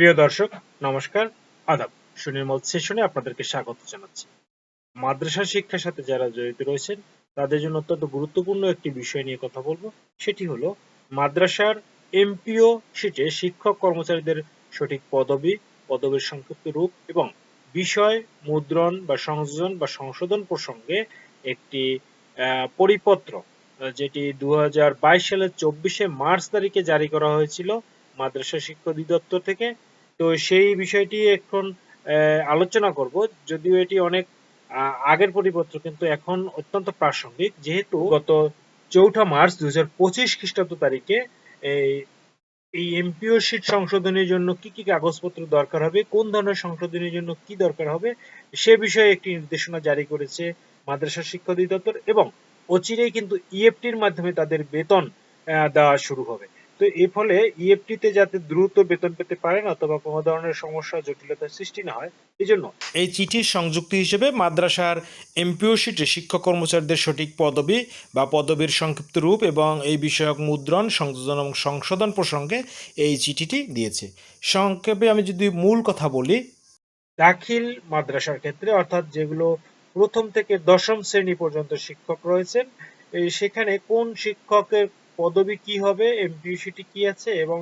প্রিয় দর্শক, নমস্কার, আদাব। সুনির্মল সেশনে আপনাদেরকে স্বাগত জানাচ্ছি। মাদ্রাসা শিক্ষার সাথে যারা জড়িত রয়েছেন, তাদের জন্য অত্যন্ত গুরুত্বপূর্ণ একটি বিষয় নিয়ে কথা বলব। সেটি হলো, মাদ্রাসার এমপিও শিটে শিক্ষক কর্মচারীদের সঠিক পদবি, পদবীর সংক্ষিপ্ত রূপ এবং বিষয়, মুদ্রণ বা সংযোজন বা সংশোধন প্রসঙ্গে একটি পরিপত্র, যেটি দু হাজার বাইশ সালের চব্বিশে মার্চ তারিখে জারি করা হয়েছিল মাদ্রাসা শিক্ষা অধিদপ্তর থেকে। তো সেই বিষয়টি এখন আলোচনা করব। যদিও এটি অনেক আগের পরিপত্র, কিন্তু এখন অত্যন্ত প্রাসঙ্গিক। যেহেতু গত চৌঠা মার্চ দুই হাজার পঁচিশ খ্রিস্টাব্দ তারিখে এই এমপিও শিট সংশোধনের জন্য কি কি কাগজপত্র দরকার হবে, কোন ধরনের সংশোধনের জন্য কি দরকার হবে, সে বিষয়ে একটি নির্দেশনা জারি করেছে মাদ্রাসা শিক্ষা অধিদপ্তর এবং অচিরেই কিন্তু ইএফটির মাধ্যমে তাদের বেতন দেওয়া শুরু হবে। তো এর ফলে ইএফটি তে যাতে দ্রুত বেতন পেতে পারেন অথবা কোনো ধরনের সমস্যা জটিলতার সৃষ্টি না হয় এই জন্য এই চিঠির সংযুক্তি হিসেবে মাদ্রাসার এমপিও শিটে শিক্ষক কর্মচারীদের সঠিক পদবি বা পদবীর সংক্ষিপ্ত রূপ এবং এই বিষয়ক মুদ্রণ, সংযোজন এবং সংশোধন প্রসঙ্গে এই চিঠিটি দিয়েছে। সংক্ষেপে আমি যদি মূল কথা বলি, দাখিল মাদ্রাসার ক্ষেত্রে, অর্থাৎ যেগুলো প্রথম থেকে দশম শ্রেণি পর্যন্ত শিক্ষক রয়েছেন সেখানে কোন শিক্ষকের পদবি কি হবে এমপিউসিটি কি আছে এবং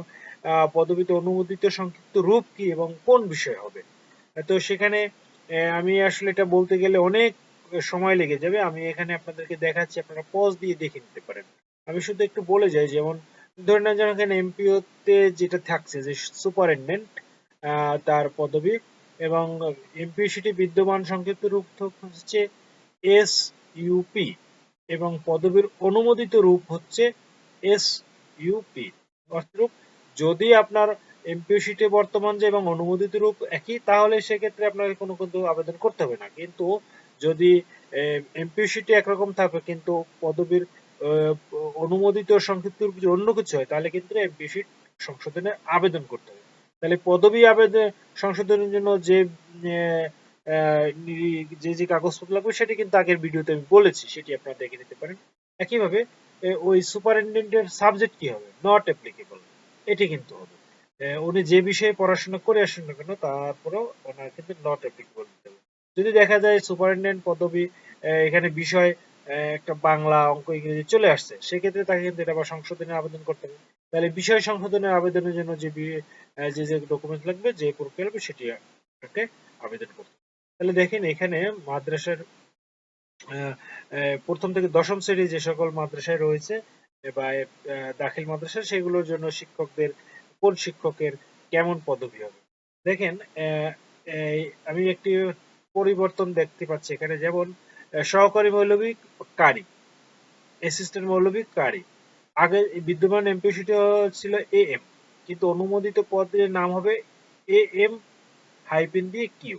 পদবিতে অনুমোদিত সংক্ষিপ্ত রূপ কি এবং কোন বিষয় হবে? তো সেখানে আমি আসলে এটা বলতে গেলে অনেক সময় লেগে যাবে। আমি এখানে আপনাদেরকে দেখাচ্ছি, আপনারা পজ দিয়ে দেখে নিতে পারেন। আমি শুধু একটু বলে যাই, যেমন ধরে নেন যেন এখানে এমপিওতে যেটা থাকছে, যে সুপারিনটেন্ডেন্ট তার পদবি এবং এমপিওসিটি বিদ্যমান সংক্ষিপ্ত রূপ হচ্ছে এস ইউপি এবং পদবীর অনুমোদিত রূপ হচ্ছে এস অর্থরূপ, যদি আপনার এমপিওসিটে বর্তমান যে এবং অনুমোদিত রূপ একই, তাহলে সেক্ষেত্রে আপনাকে কোনো কিন্তু আবেদন করতে হবে না। কিন্তু যদি এমপিওসিটি একরকম থাকবে কিন্তু পদবীর অনুমোদিত সংক্ষিপ্ত রূপ যদি অন্য কিছু হয়, তাহলে কিন্তু এমপিওসিট সংশোধনের আবেদন করতে হবে। তাহলে পদবি আবেদন, সংশোধনের জন্য যে যে যে কাগজপত্র লাগবে, সেটি কিন্তু আগের ভিডিওতে আমি বলেছি, সেটি আপনারা দেখে নিতে পারেন। একইভাবে ওই সুপারিনটেন্ডেন্টের সাবজেক্ট কি হবে? নট অ্যাপ্লিকেবল এটি কিন্তু হবে। উনি যে বিষয়ে পড়াশোনা করে আসেন না কেন, তারপরেও ওনার কিন্তু নট অ্যাপ্লিকেবল দিতে হবে। যদি দেখা যায় সুপারিনটেন্ডেন্ট পদবি এখানে বিষয় একটা বাংলা অঙ্ক ইংরেজি চলে আসছে, সেক্ষেত্রে তাকে কিন্তু এটা আবার সংশোধনের আবেদন করতে হবে। তাহলে বিষয় সংশোধনের আবেদনের জন্য যে যে যে ডকুমেন্ট লাগবে, যে প্রক্রিয়া লাগবে, সেটি আপনাকে আবেদন করতে। তাহলে দেখেন এখানে মাদ্রাসার প্রথম থেকে দশম শ্রেণি যে সকল মাদ্রাসায় রয়েছে বা দাখিল মাদ্রাসা, সেগুলোর জন্য শিক্ষকদের, কোন শিক্ষকের কেমন পদবি হবে? দেখেন আমি একটি পরিবর্তন দেখতে পাচ্ছি এখানে, যেমন সহকারী মৌলবী কারি অ্যাসিস্ট্যান্ট মৌলবী কারি, আগে বিদ্যমান এমপিসিটি ছিল এ এম কিন্তু অনুমোদিত পদের নাম হবে এ এম হাইপেন দিয়ে কিউ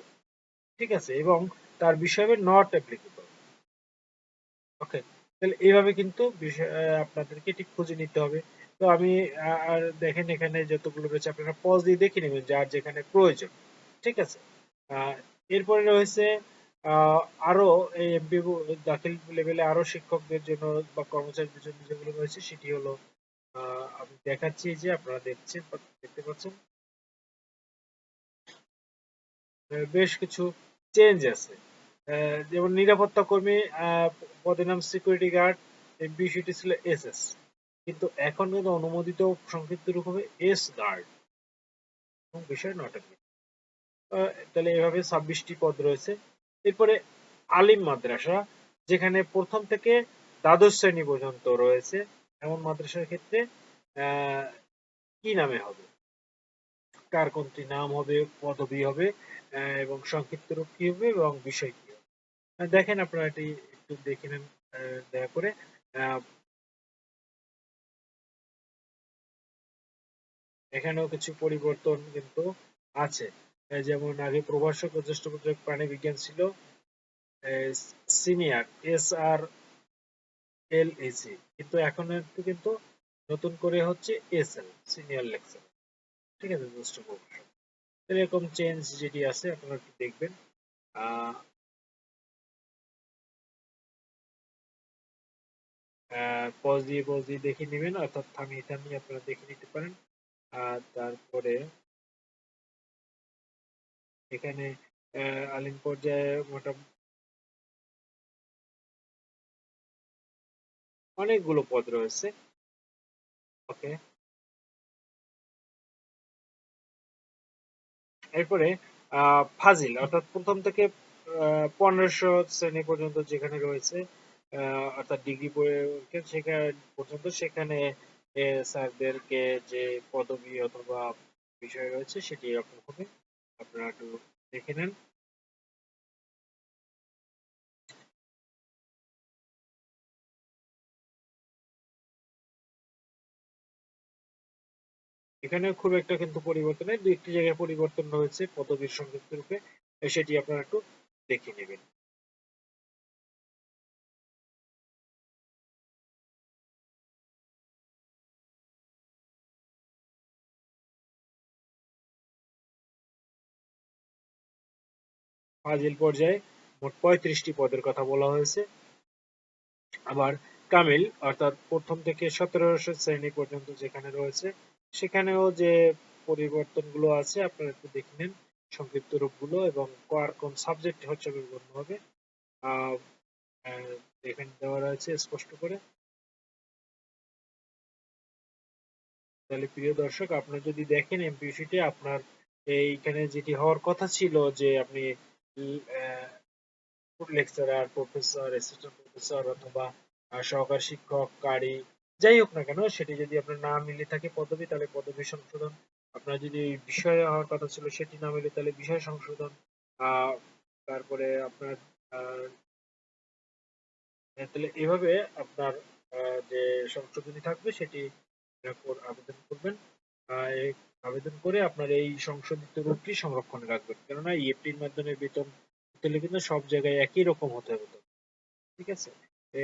ঠিক আছে? এবং তার বিষয় হবে নট অ্যাপ্লিকেবল ওকে তাহলে এইভাবে কিন্তু আপনাদেরকে ঠিক খুঁজে নিতে হবে। তো আমি আর দেখেন এখানে যতগুলো রয়েছে আপনারা পজ দিয়ে দেখে নেবেন যার যেখানে প্রয়োজন। ঠিক আছে? এরপরে রয়েছে আহ, আরও এমপি দাখিল লেভেলে আরও শিক্ষকদের জন্য বা কর্মচারীদের জন্য যেগুলো রয়েছে সেটি হলো আমি দেখাচ্ছি যে আপনারা দেখছেন দেখতে পাচ্ছেন? বেশ কিছু চেঞ্জ আছে। যেমন নিরাপত্তা কর্মী পদের নাম সিকিউরিটি গার্ড বিষয়টি ছিল এসএস কিন্তু এখন কিন্তু অনুমোদিত সংক্ষিপ্ত রূপ হবে এস গার্ড বিষয় নট তাহলে এভাবে ছাব্বিশটি পদ রয়েছে। এরপরে আলিম মাদ্রাসা, যেখানে প্রথম থেকে দ্বাদশ শ্রেণি পর্যন্ত রয়েছে। এমন মাদ্রাসার ক্ষেত্রে কি নামে হবে? কার কোনটি নাম হবে, পদবি হবে এবং সংক্ষিপ্ত রূপ কি হবে, এবং বিষয় কি? দেখেন আপনারা এটি একটু দেখে নেন দয়া করে। এখানেও কিছু পরিবর্তন কিন্তু আছে। যেমন আগে প্রভাষক ও জ্যেষ্ঠ পত্রিক প্রাণী বিজ্ঞান ছিল senior, S R L AC কিন্তু এখন একটু কিন্তু নতুন করে হচ্ছে এস এল, সিনিয়র লেকচার। ঠিক আছে জ্যেষ্ঠ প্রভাষক এরকম চেঞ্জ যেটি আছে, আপনারা একটু দেখবেন। পজ দিয়ে পজ দিয়ে দেখে নেবেন, অর্থাৎ থামিয়ে থামিয়ে আপনারা দেখে নিতে পারেন। আর তারপরে এখানে আলিম পর্যায়ে মোটামুটি অনেকগুলো পদ রয়েছে। ওকে এরপরে ফাজিল, অর্থাৎ প্রথম থেকে পনেরোশো শ্রেণি পর্যন্ত যেখানে রয়েছে অর্থাৎ ডিগ্রি সেখানে পর্যন্ত সেখানে স্যারদেরকে যে পদবি অথবা বিষয় রয়েছে সেটি এরকম হবে। আপনারা একটু দেখে নেন। এখানে খুব একটা কিন্তু পরিবর্তন নেই দু একটি জায়গায় পরিবর্তন রয়েছে পদবীর সংক্ষিপ্ত রূপে। সেটি আপনারা একটু দেখে নেবেন। ফাজিল পর্যায়ে মোট পঁয়ত্রিশটি পদের কথা বলা হয়েছে। আবার কামিল, অর্থাৎ প্রথম থেকে সতেরোশো শ্রেণি পর্যন্ত যেখানে রয়েছে, সেখানেও যে পরিবর্তনগুলো আছে, আপনারা একটু দেখে নিন সংক্ষিপ্ত রূপগুলো এবং কার কোন সাবজেক্ট হচ্ছে বিবর্ণ হবে। এখানে দেওয়া রয়েছে স্পষ্ট করে। তাহলে প্রিয় দর্শক আপনারা যদি দেখেন এমপিউসিতে আপনার এইখানে যেটি হওয়ার কথা ছিল যে আপনি লেকচারার প্রফেসর অ্যাসিস্ট্যান্ট প্রফেসর অথবা শিক্ষক কারি যাই হোক না কেন সেটি যদি আপনার না মিলে থাকে পদবি তাহলে পদবি সংশোধন। আপনার যদি বিষয় হওয়ার কথা ছিল সেটি না মিলে তাহলে বিষয় সংশোধন। তারপরে আপনার আহ, তাহলে এভাবে আপনার যে সংশোধনী থাকবে সেটি আবেদন করবেন। আবেদন করে আপনার এই সংশোধিত রূপটি সংরক্ষণে রাখবেন। কেননা ইএফটির মাধ্যমে বেতন দিলে কিন্তু সব জায়গায় একই রকম হতে হবে ঠিক আছে?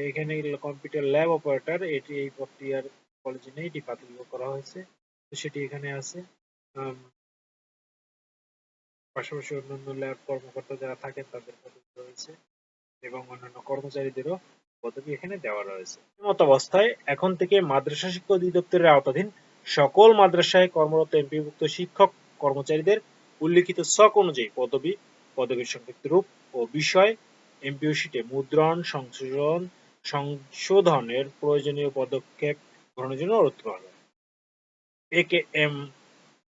এখানে কম্পিউটার ল্যাব অপারেটর এটি এই পদটি আর কলেজে নেই, এটি বাতিল করা হয়েছে। তো সেটি এখানে আছে। পাশাপাশি অন্যান্য ল্যাব কর্মকর্তা যারা থাকেন, তাদের পদবি রয়েছে এবং অন্যান্য কর্মচারীদেরও পদবি এখানে দেওয়া রয়েছে। মত অবস্থায় এখন থেকে মাদ্রাসা শিক্ষা অধিদপ্তরের আওতাধীন সকল মাদ্রাসায় কর্মরত এমপিভুক্ত শিক্ষক কর্মচারীদের উল্লিখিত ছক অনুযায়ী পদবি, পদবীর সংক্ষিপ্ত রূপ ও বিষয়, এমপিও শিটে মুদ্রণ, সংশোধন, সংশোধনের প্রয়োজনীয় পদক্ষেপ গ্রহণের জন্য অনুরোধ করা হয় A K M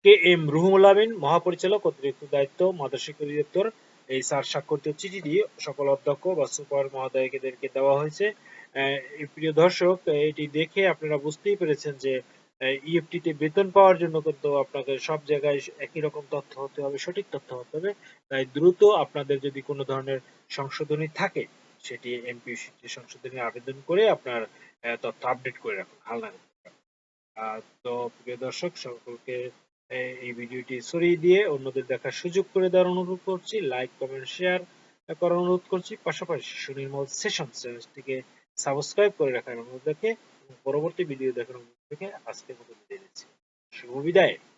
K M Ruhul Amin, মহাপরিচালক অতিরিক্ত দায়িত্ব, মাদ্রাসা শিক্ষা অধিদপ্তর এই স্যার স্বাক্ষরিত চিঠিটি সকল অধ্যক্ষ বা সুপার মহোদয়দেরকে দেওয়া হয়েছে। প্রিয় দর্শক, এটি দেখে আপনারা বুঝতেই পেরেছেন যে ইএফটি তে বেতন পাওয়ার জন্য কিন্তু আপনাকে সব জায়গায় একই রকম তথ্য হতে হবে, সঠিক তথ্য হতে হবে। তাই দ্রুত আপনাদের যদি কোনো ধরনের সংশোধনী থাকে, সেটি এমপিওসি সংশোধনী আবেদন করে আপনার তথ্য আপডেট করে রাখুন, হালনা তো প্রিয় দর্শক, সকলকে এই ভিডিওটি ছড়িয়ে দিয়ে অন্যদের দেখার সুযোগ করে দেওয়ার অনুরোধ করছি। লাইক কমেন্ট শেয়ার করার অনুরোধ করছি। পাশাপাশি সুনির্মল সেশন চ্যানেলটিকে সাবস্ক্রাইব করে রাখার অনুরোধ রেখে পরবর্তী ভিডিও দেখার অনুরোধ রেখে আজকের মতো বিদায় নিচ্ছি শুভ বিদায়